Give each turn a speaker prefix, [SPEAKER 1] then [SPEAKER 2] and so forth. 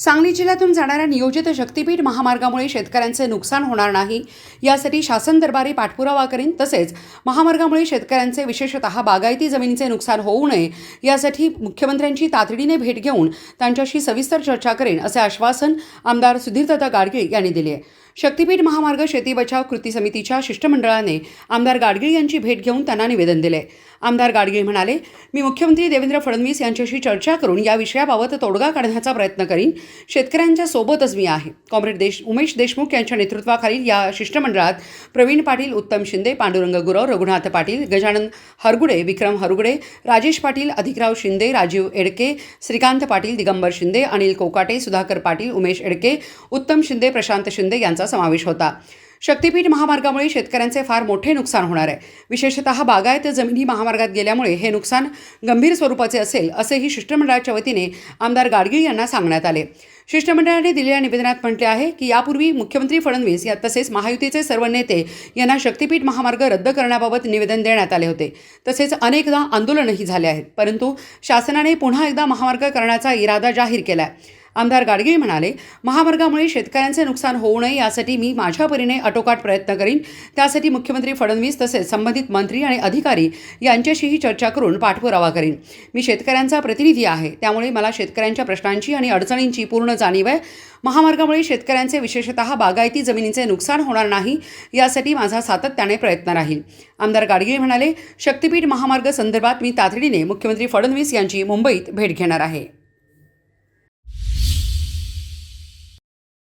[SPEAKER 1] सांगली जिल्ह्यातून जाणाऱ्या नियोजित शक्तीपीठ महामार्गामुळे शेतकऱ्यांचे नुकसान होणार नाही. यासाठी शासन दरबारी पाठपुरावा करीन. तसेच महामार्गामुळे शेतकऱ्यांचे विशेषतः बागायती जमिनीचे नुकसान होऊ नये. यासाठी मुख्यमंत्र्यांची तातडीने भेट घेऊन त्यांच्याशी सविस्तर चर्चा करेन असे आश्वासन आमदार सुधीरदत्ता गाडगीळ यांनी दिले आहे. शक्तीपीठ महामार्ग शेती बचाव कृती समितीच्या शिष्टमंडळाने आमदार गाडगीळ यांची भेट घेऊन त्यांना निवेदन दिले. आमदार गाडगीळ म्हणाले मी मुख्यमंत्री देवेंद्र फडणवीस यांच्याशी चर्चा करून या विषयाबाबत तोडगा काढण्याचा प्रयत्न करीन. शेतकऱ्यांच्या सोबतच मी आहे. कॉम्रेड देश उमेश देशमुख यांच्या नेतृत्वाखालील या शिष्टमंडळात प्रवीण पाटील उत्तम शिंदे पांडुरंग गुरव रघुनाथ पाटील गजानन हरगुडे विक्रम हरगुडे राजेश पाटील अधिकराव शिंदे राजीव एडके श्रीकांत पाटील दिगंबर शिंदे अनिल कोकाटे सुधाकर पाटील उमेश एडके उत्तम शिंदे प्रशांत शिंदे यांचा समावेश होता. शक्तीपीठ महामार्गामुळे शेतकऱ्यांचे फार मोठे नुकसान होणार आहे. विशेषतः बागायत जमिनी महामार्गात गेल्यामुळे हे नुकसान गंभीर स्वरूपाचे असेल असेही शिष्टमंडळाच्या वतीने आमदार गाडगीळ यांना सांगण्यात आले. शिष्टमंडळाने दिलेल्या निवेदनात म्हटले आहे की यापूर्वी मुख्यमंत्री फडणवीस या तसेच महायुतीचे सर्व नेते यांना शक्तीपीठ महामार्ग रद्द करण्याबाबत निवेदन देण्यात आले होते. तसेच अनेकदा आंदोलनही झाले आहेत. परंतु शासनाने पुन्हा एकदा महामार्ग करण्याचा इरादा जाहीर केला आहे आमदार गाडगीळ म्हणाले महामार्गामुळे शेतकऱ्यांचे नुकसान होऊ नये यासाठी मी माझ्या परीने अटोकाट प्रयत्न करीन. त्यासाठी मुख्यमंत्री फडणवीस तसेच संबंधित मंत्री आणि अधिकारी यांच्याशीही चर्चा करून पाठपुरावा करीन. मी शेतकऱ्यांचा प्रतिनिधी आहे त्यामुळे मला शेतकऱ्यांच्या प्रश्नांची आणि अडचणींची पूर्ण जाणीव आहे. महामार्गामुळे शेतकऱ्यांचे विशेषतः बागायती जमिनीचे नुकसान होणार नाही यासाठी माझा सातत्याने प्रयत्न राहील. आमदार गाडगीळ म्हणाले शक्तीपीठ महामार्ग संदर्भात मी तातडीने मुख्यमंत्री फडणवीस यांची मुंबईत भेट घेणार आहे.